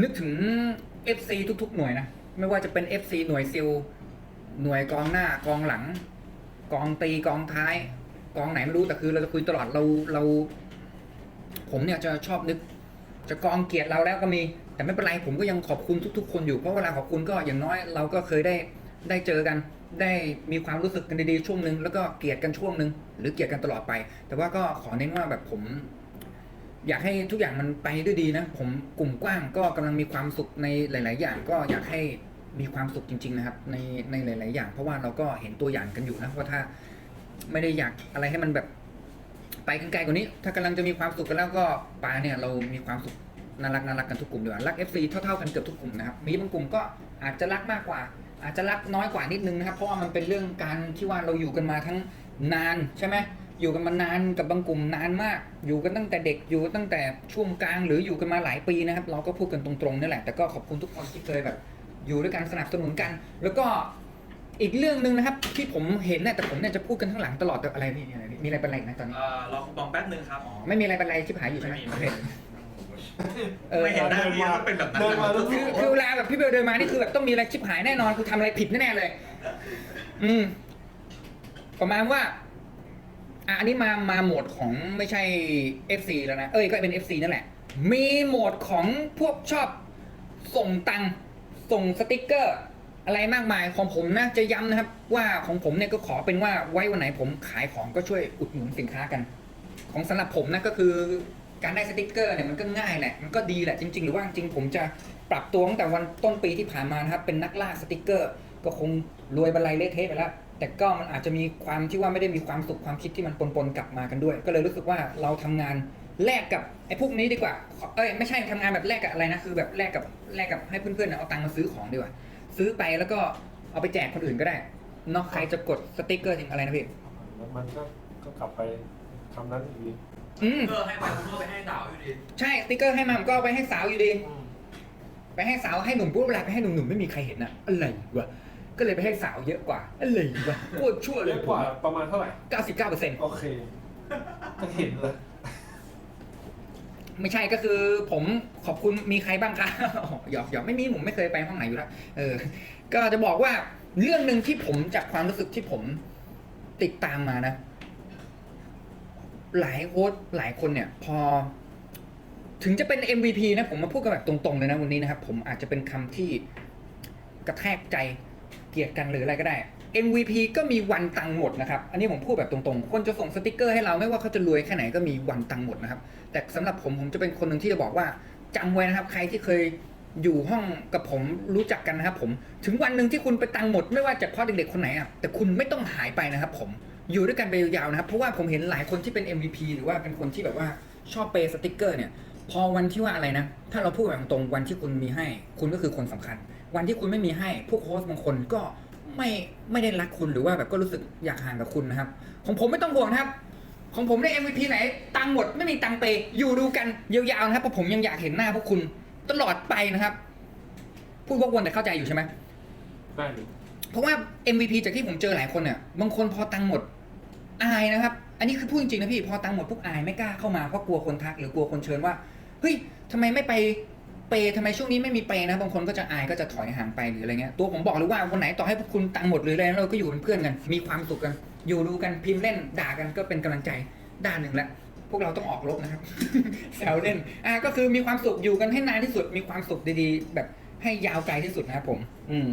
นึกถึง FC ทุก ๆ หน่วยนะ ไม่ว่าจะเป็น FC หน่วยซิลหน่วยกองหน้ากองหลัง กองตีกองท้าย กองไหนไม่รู้แต่คือเราจะคุยตลอดเราเรา ผมเนี่ยจะชอบนึก จะกองเกลียดเราแล้วก็มี แต่ไม่เป็นไรผมก็ยังขอบคุณทุก ๆ คนอยู่เพราะเวลาขอบคุณก็อย่างน้อยเราก็เคยได้ได้เจอกัน ได้มีความรู้สึกกันดีๆช่วงหนึ่งแล้วก็เกลียดกันช่วงหนึ่งหรือเกลียดกันตลอดไป แต่ว่าก็ขอเน้นว่าแบบผม อยากให้ทุกอย่างมันไปด้วยดีนะ ผมกลุ่มกว้างก็กำลังมีความสุขในหลาย ๆ อย่างก็อยากให้มีความสุขจริง ๆ นะครับ ในในหลาย ๆ อย่าง เพราะว่าเราก็เห็นตัวอย่างกันอยู่นะว่าถ้าไม่ได้อยากอะไรให้มันแบบไปกันไกลกว่านี้ ถ้ากำลังจะมีความสุขกันแล้วก็ปาเนี่ยเรามีความสุขน่ารักน่ารักกันทุกกลุ่มดีกว่ารัก FC เท่า ๆ กันเกือบทุกกลุ่มนะครับมีบางกลุ่มก็อาจจะรักมากกว่า อาจจะรักน้อยกว่านิดนึงนะครับ เพราะว่ามันเป็นเรื่องการที่ว่าเราอยู่กันมาทั้งนานใช่ไหม อยู่กันมานานกับบางกลุ่มนานมาก อยู่กันตั้งแต่เด็กอยู่กันตั้งแต่ช่วงกลางหรืออยู่กันมาหลายปีนะครับ เราก็พูดกันตรงๆนี่แหละแต่ก็ขอบคุณทุกคนที่เคยแบบ อยู่ด้วยกันสนับสนุนกัน แล้วก็อีกเรื่องหนึ่งนะครับ ที่ผมเห็นเนี่ยแต่ผมเนี่ยจะพูดกันข้างหลังตลอดแต่อะไรพี่มีอะไรพี่มีอะไรเป็นไรนะตอนนี้ เอ่อรอคูปองแป๊บนึงครับไม่มีอะไรเป็นไรชิบหายอยู่ใช่ไหมไม่มี โอเคเออไม่เห็นหน้าพี่ก็เป็นแบบนั้นเดินมาแล้ว คือคือเวลาแบบพี่เบลเดินมานี่คือแบบต้องมีอะไรชิบหายแน่นอนคือทำอะไรผิดแน่ๆเลย อืมประมาณว่า อะอันนี้มามาโหมดของไม่ใช่ FC แล้วนะ เอ้ยก็เป็น FC นั่นแหละ มีโหมดของพวกชอบส่งตังค์ส่งสติกเกอร์ อะไรมากมายของผมนะจะย้ำนะครับ ว่าของผมเนี่ยก็ขอเป็นว่าไว้วันไหนผมขายของก็ช่วยอุดหนุนสินค้ากัน ของสำหรับผมนะก็คือการได้สติกเกอร์เนี่ยมันก็ง่ายแหละมันก็ดีแหละจริง ๆ หรือว่าจริงผมจะปรับตัวตั้งแต่วันต้นปีที่ผ่านมานะครับเป็นนักล่าสติกเกอร์ ก็คงรวยบรรลัยเละเทะไปแล้ว แต่ก็มันอาจจะมีความที่ว่าไม่ได้มีความสุขความคิดที่มันปนๆกลับมากันด้วย ก็เลยรู้สึกว่าเราทำงานแลกกับไอ้พวกนี้ดีกว่า เอ้ยไม่ใช่ทำงานแบบแลกกับอะไรนะคือแบบแลกกับแลกกับให้เพื่อนๆเอาตังค์มาซื้อของดีกว่า ซื้อไปแล้วก็เอาไปแจกคนอื่นก็ได้เนอกใครจะกดสติกเกอร์ถึงอะไรนะพี่แล้วมันก็ก็กลับไปคำนั้นอีกทีอืมเพื่อให้ไปผมก็ไปให้ดาวอยู่ดีใช่สติกเกอร์ให้มาผมก็เอาไปให้สาวอยู่ดี ไปให้สาวให้หนุ่มปุ๊บเวลาไปให้หนุ่มหนุ่มไม่มีใครเห็นอะอะไรวะ ก็เลยไปให้สาวเยอะกว่าอะไรวะโคตรชั่วเลเยยอะกว่าประมาณเท่าไหร่ เก้าสิบเก้าเปอร์เซ็นต์โอเคก็เห็นเลยไม่ใช่ก็คือผมขอบคุณมีใครบ้างคะหยอกหยอกไม่มีผมไม่เคยไปห้องไหนอยู่แล้วเออ ก็จะบอกว่าเรื่องหนึ่งที่ผมจากความรู้สึกที่ผมติดตามมานะ หลายโค้ชหลายคนเนี่ย พอ ถึงจะเป็น MVP นะ ผมมาพูดกันแบบตรงๆเลยนะวันนี้นะครับ ผมอาจจะเป็นคำที่กระแทกใจ เกลียดกันหรืออะไรก็ได้ MVP ก็มีวันตังหมดนะครับ อันนี้ผมพูดแบบตรงๆ คนจะส่งสติกเกอร์ให้เราไม่ว่าเขาจะรวยแค่ไหนก็มีวันตังหมดนะครับ แต่สำหรับผมผมจะเป็นคนหนึ่งที่จะบอกว่าจำไว้นะครับ ใครที่เคยอยู่ห้องกับผมรู้จักกันนะครับผมถึงวันหนึ่งที่คุณไปตังหมด ไม่ว่าจะเพราะเด็กๆคนไหนอะแต่คุณไม่ต้องหายไปนะครับผมอยู่ด้วยกันไปยาวๆนะครับ เพราะว่าผมเห็นหลายคนที่เป็น MVP หรือว่าเป็นคนที่แบบว่าชอบเปย์สติกเกอร์เนี่ย พอวันที่ว่าอะไรนะ ถ้าเราพูดแบบตรงวันที่คุณมีให้ คุณก็คือคนสำคัญ วันที่คุณไม่มีให้พวกโค้ชบางคนก็ไม่ไม่ได้รักคุณหรือว่าแบบก็รู้สึกอยากห่างกับคุณนะครับ ของผมไม่ต้องห่วงนะครับ ของผมได้ MVP ไหน ตังค์หมดไม่มีตังค์เปย์อยู่ดูกันยาวๆนะครับเพราะผมยังอยากเห็นหน้าพวกคุณตลอดไปนะครับ พูดวกวนแต่เข้าใจอยู่ใช่ไหมได้อยู่เพราะว่า MVP จากที่ผมเจอหลายคนเนี่ยบางคนพอตังค์หมดอายนะครับ อันนี้คือพูดจริงๆนะพี่พอตังค์หมดพวกอายไม่กล้าเข้ามาเพราะกลัวคนทักหรือกลัวคนเชิญว่าเฮ้ยทำไมไม่ไป เปย์ทำไมช่วงนี้ไม่มีเปย์นะบางคนก็จะอายก็จะถอยห่างไปหรืออะไรเงี้ยตัวผมบอกเลยว่าวันไหนต่อให้พวกคุณตังค์หมดหรืออะไรเราก็อยู่เป็นเพื่อนกัน มีความสุขกัน อยู่ดูกันพิมพ์เล่นด่ากันก็เป็นกำลังใจด้านหนึ่งแล้วพวกเราต้องออกรบนะครับแซวเล่นอ่าก็คือมีความสุขอยู่กันให้นานที่สุดมีความสุขดีๆ แบบให้ยาวไกลที่สุดนะครับผม อืม